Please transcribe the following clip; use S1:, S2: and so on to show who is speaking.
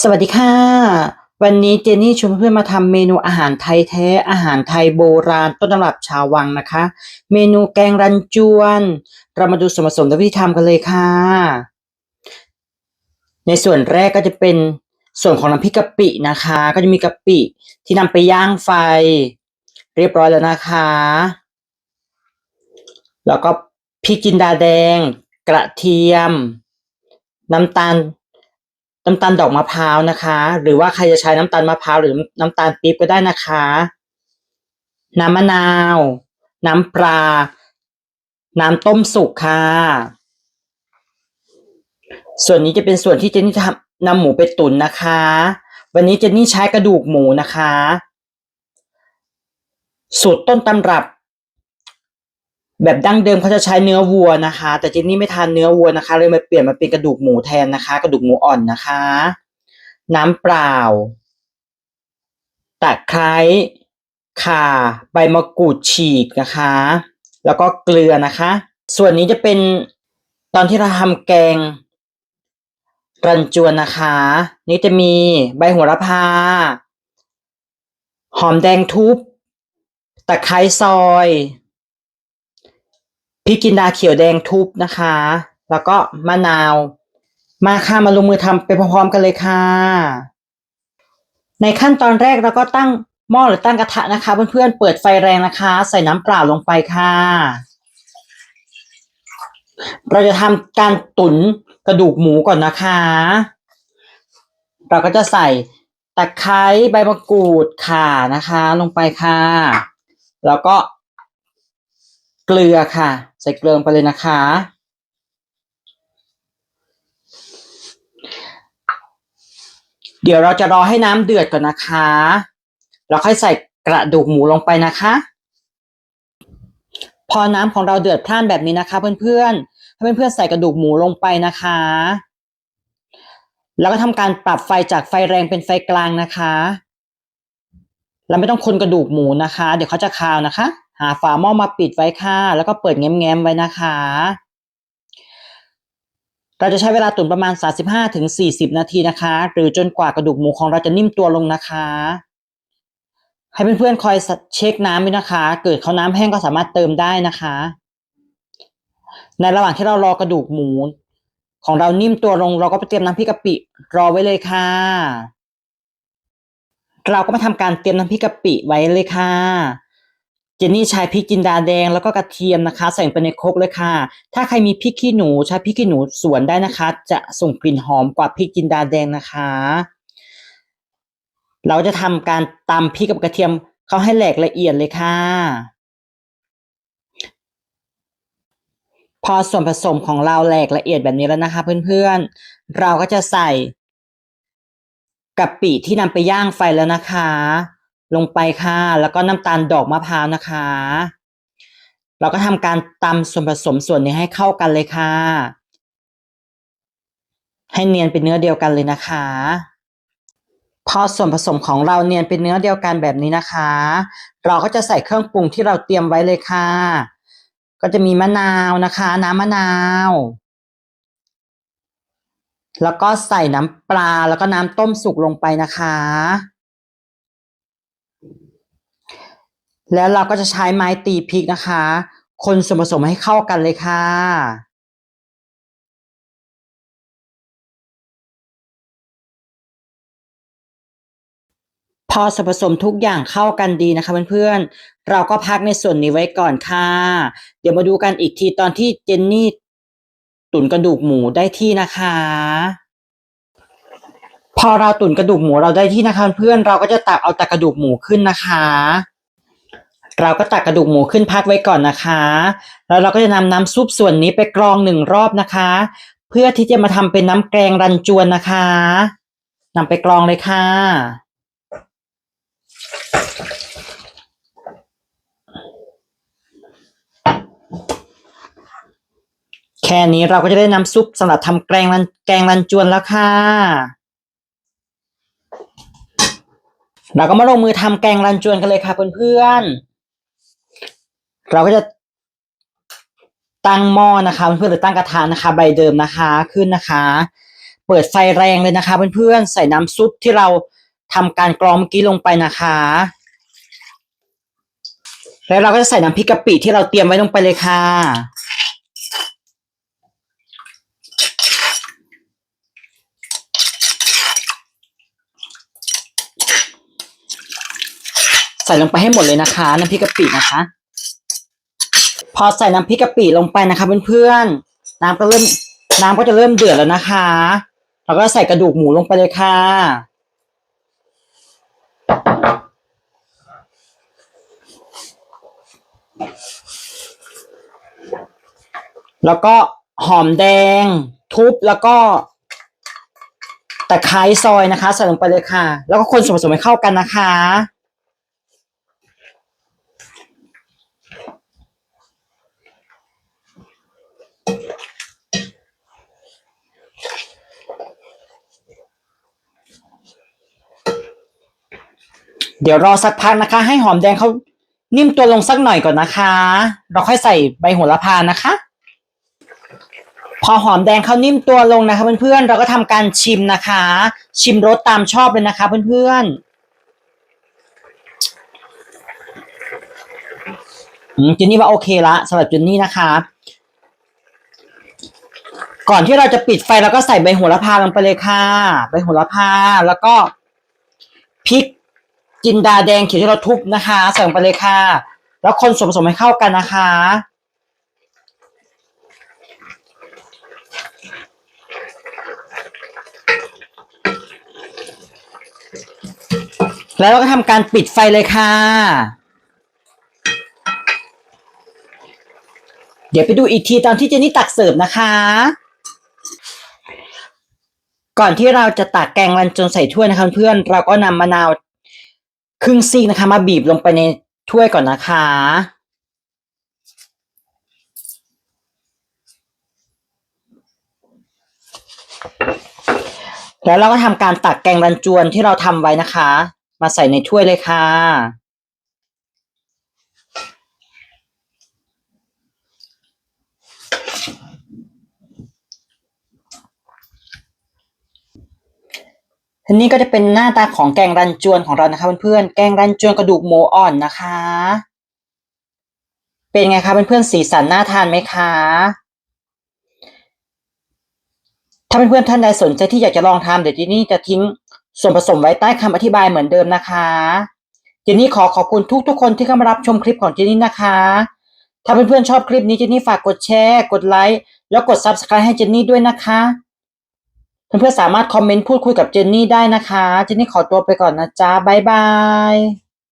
S1: สวัสดีค่ะ วันนี้เจนนี่ชวนเพื่อนมาทำเมนูอาหารไทยแท้อาหารไทยโบราณต้นตำรับชาววังนะคะ เมนูแกงรันจวน เรามาดูส่วนผสมและวิธีทำกันเลยค่ะ ในส่วนแรกก็จะเป็นส่วนของน้ำพริกกะปินะคะ ก็จะมีกะปิที่นำไปย่างไฟ เรียบร้อยแล้วนะคะ แล้วก็พริกจินดาแดง กระเทียม น้ำตาล น้ำตาลดอกมะพร้าวนะคะ หรือว่าใครจะใช้น้ำตาลมะพร้าวหรือน้ำตาลปี๊บก็ได้นะคะ น้ำมะนาว น้ำปลา น้ำต้มสุกค่ะ ส่วนนี้จะเป็นส่วนที่เจนนี่ทำนำหมูไปตุ๋นนะคะ วันนี้เจนนี่ใช้กระดูกหมูนะคะ สูตรต้นตำรับ แบบดั้งเดิมเขาจะใช้เนื้อวัวนะคะ แต่เจนนี่ไม่ทานเนื้อวัวนะคะ เลยมาเปลี่ยนมาเป็นกระดูกหมูแทนนะคะ กระดูกหมูอ่อนนะคะ น้ำเปล่าตะไคร้ข่าใบมะกรูดฉีกนะคะ แล้วก็เกลือนะคะ ส่วนนี้จะเป็นตอนที่เราทำแกง รันจวนนะคะ นี่จะมีใบโหระพา หอมแดงทุบตะไคร้ซอย ริกจินดาเขียวแดงทุบนะคะ แล้วก็มะนาว มาค่ะมาลงมือทำไปพร้อมๆกันเลยค่ะ ในขั้นตอนแรกเราก็ตั้งหม้อหรือตั้งกระทะนะคะ เพื่อนๆเปิดไฟแรงนะคะ ใส่น้ำเปล่าลงไปค่ะ เราจะทำการตุ๋นกระดูกหมูก่อนนะคะ เราก็จะใส่ตะไคร้ใบมะกรูดข่านะคะ ลงไปค่ะ แล้วก็เกลือค่ะ ใส่เกลือลงไปเลยนะคะ เดี๋ยวเราจะรอให้น้ำเดือดก่อนนะคะแล้วค่อยใส่กระดูกหมูลงไปนะคะ พอน้ำของเราเดือดพล่านแบบนี้นะคะ เพื่อนๆให้เพื่อนๆใส่กระดูกหมูลงไปนะคะ แล้วก็ทำการปรับไฟจากไฟแรงเป็นไฟกลางนะคะเราไม่ต้องคนกระดูกหมูนะคะ เดี๋ยวเขาจะคาวนะคะ หาฝาหม้อมาปิดไว้ค่ะ แล้วก็เปิดแง้มๆไว้นะคะ เราจะใช้เวลาตุ๋นประมาณ 35ถึง40 นาทีนะคะ หรือจนกว่ากระดูกหมูของเราจะนิ่มตัวลงนะคะให้เพื่อนๆคอยเช็คน้ำด้วยนะคะ เกิดเขาน้ำแห้งก็สามารถเติมได้นะคะ ในระหว่างที่เรารอกระดูกหมู ของเรานิ่มตัวลง เราก็ไปเตรียมน้ำพริกกะปิรอไว้เลยค่ะ เราก็มาทำการเตรียมน้ำพริกกะปิไว้เลยค่ะ จนนี่ใช้พริกจินดาแดงแล้วก็กระเทียมนะคะ ใส่ไปในครกเลยค่ะ ถ้าใครมีพริกขี้หนูใช้พริกขี้หนูสวนได้นะคะ จะส่งกลิ่นหอมกว่าพริกจินดาแดงนะคะ เราจะทำการตำพริกกับกระเทียมเขาให้แหลกละเอียดเลยค่ะ พอส่วนผสมของเราแหลกละเอียดแบบนี้แล้วนะคะ เพื่อนๆ เราก็จะใส่กะปิที่นำไปย่างไฟแล้วนะคะ ลงไปค่ะ แล้วก็น้ำตาลดอกมะพร้าวนะคะ เราก็ทำการตำส่วนผสมส่วนนี้ให้เข้ากันเลยค่ะ ให้เนียนเป็นเนื้อเดียวกันเลยนะคะ พอส่วนผสมของเราเนียนเป็นเนื้อเดียวกันแบบนี้นะคะ เราก็จะใส่เครื่องปรุงที่เราเตรียมไว้เลยค่ะ ก็จะมีมะนาวนะคะ น้ำมะนาวแล้วก็ใส่น้ำปลาแล้วก็น้ำต้มสุกลงไปนะคะ แล้วเราก็จะใช้ไม้ตีพริกนะคะ คนส่วนผสมให้เข้ากันเลยค่ะ พอส่วนผสมทุกอย่างเข้ากันดีนะคะเพื่อนๆ เราก็พักในส่วนนี้ไว้ก่อนค่ะ เดี๋ยวมาดูกันอีกทีตอนที่เจนนี่ตุ๋นกระดูกหมูได้ที่นะคะ พอเราตุ๋นกระดูกหมูเราได้ที่นะคะเพื่อนเราก็จะตักเอาแต่กระดูกหมูขึ้นนะคะ เราก็ตักกระดูกหมูขึ้นพักไว้ก่อนนะคะ แล้วเราก็จะนำน้ำซุปส่วนนี้ไปกรองหนึ่งรอบนะคะ เพื่อที่จะมาทำเป็นน้ำแกงรันจวนนะคะนำไปกรองเลยค่ะแค่นี้เราก็จะได้น้ำซุปสำหรับทำแกงรันแกงรันจวนแล้วค่ะ เราก็มาลงมือทำแกงรันจวนกันเลยค่ะเพื่อนๆ เราก็จะตั้งหม้อนะคะเพื่อนๆหรือตั้งกระทะนะคะ ใบเดิมนะคะขึ้นนะคะบปิดไฟแรงเลยนะคะเพื่อนๆใส่น้ำซุปที่เราทำการกรองเมื่อกี้ลงไปนะคะ แล้วเราก็จะใส่น้ำพริกกะปิที่เราเตรียมไว้ลงไปเลยค่ะ ใส่ลงไปให้หมดเลยนะคะน้ำพริกกะปินะคะ พอใส่น้ำพริกกะปิลงไปนะคะเพื่อนๆน้ำก็เริ่มน้ำก็จะเริ่มเดือดแล้วนะคะเราก็ใส่กระดูกหมูลงไปเลยค่ะ แล้วก็หอมแดง ทุบแล้วก็ตะไคร้ซอยนะคะ ใส่ลงไปเลยค่ะ แล้วก็คนส่วนผสมให้เข้ากันนะคะ เดี๋ยวรอสักพักนะคะ ให้หอมแดงเขานิ่มตัวลงสักหน่อยก่อนนะคะ เราค่อยใส่ใบโหระพานะคะ พอหอมแดงเขานิ่มตัวลงนะคะ เพื่อนๆเราก็ทำการชิมนะคะ ชิมรสตามชอบเลยนะคะ เพื่อนๆอืมเจนนี่ว่าโอเคละสำหรับเจนนี่นะคะ ก่อนที่เราจะปิดไฟเราก็ใส่ใบโหระพาลงไปเลยค่ะ ใบโหระพาแล้วก็พริก จินดาแดงเขียวที่เราทุบนะคะใส่ลงไปเลยค่ะ แล้วคนส่วนผสมให้เข้ากันนะคะ แล้วเราก็ทำการปิดไฟเลยค่ะ เดี๋ยวไปดูอีกทีตอนที่เจนี่ตักเสิร์ฟนะคะ ก่อนที่เราจะตักแกงรันจนใส่ถ้วยนะคะเพื่อนเราก็นำมะนาว ครึ่งซีกนะคะ มาบีบลงไปในถ้วยก่อนนะคะ แล้วเราก็ทำการตักแกงรันจวนที่เราทำไว้นะคะ มาใส่ในถ้วยเลยค่ะ นี้ก็จะเป็นหน้าตาของแกงรันจวนของเรานะคะเพื่อนๆ แกงรันจวนกระดูกหมูอ่อนนะคะ เป็นไงคะเพื่อนๆ สีสันน่าทานไหมคะ ถ้าเพื่อนๆท่านใดสนใจที่อยากจะลองทำเดี๋ยวจีนี่จะทิ้งส่วนผสมไว้ใต้คำอธิบายเหมือนเดิมนะคะเจนนี่ขอขอบคุณทุกๆคนที่เข้ามารับชมคลิปของเจนนี่นะคะ ถ้าเพื่อนๆชอบคลิปนี้เจนนี่ฝากกดแชร์ กดไลค์ แล้วกด Subscribe ให้เจนนี่ด้วยนะคะ เพื่อนๆสามารถคอมเมนต์พูดคุยกับเจนนี่ได้นะคะ เจนนี่ขอตัวไปก่อนนะจ๊ะบ๊ายบาย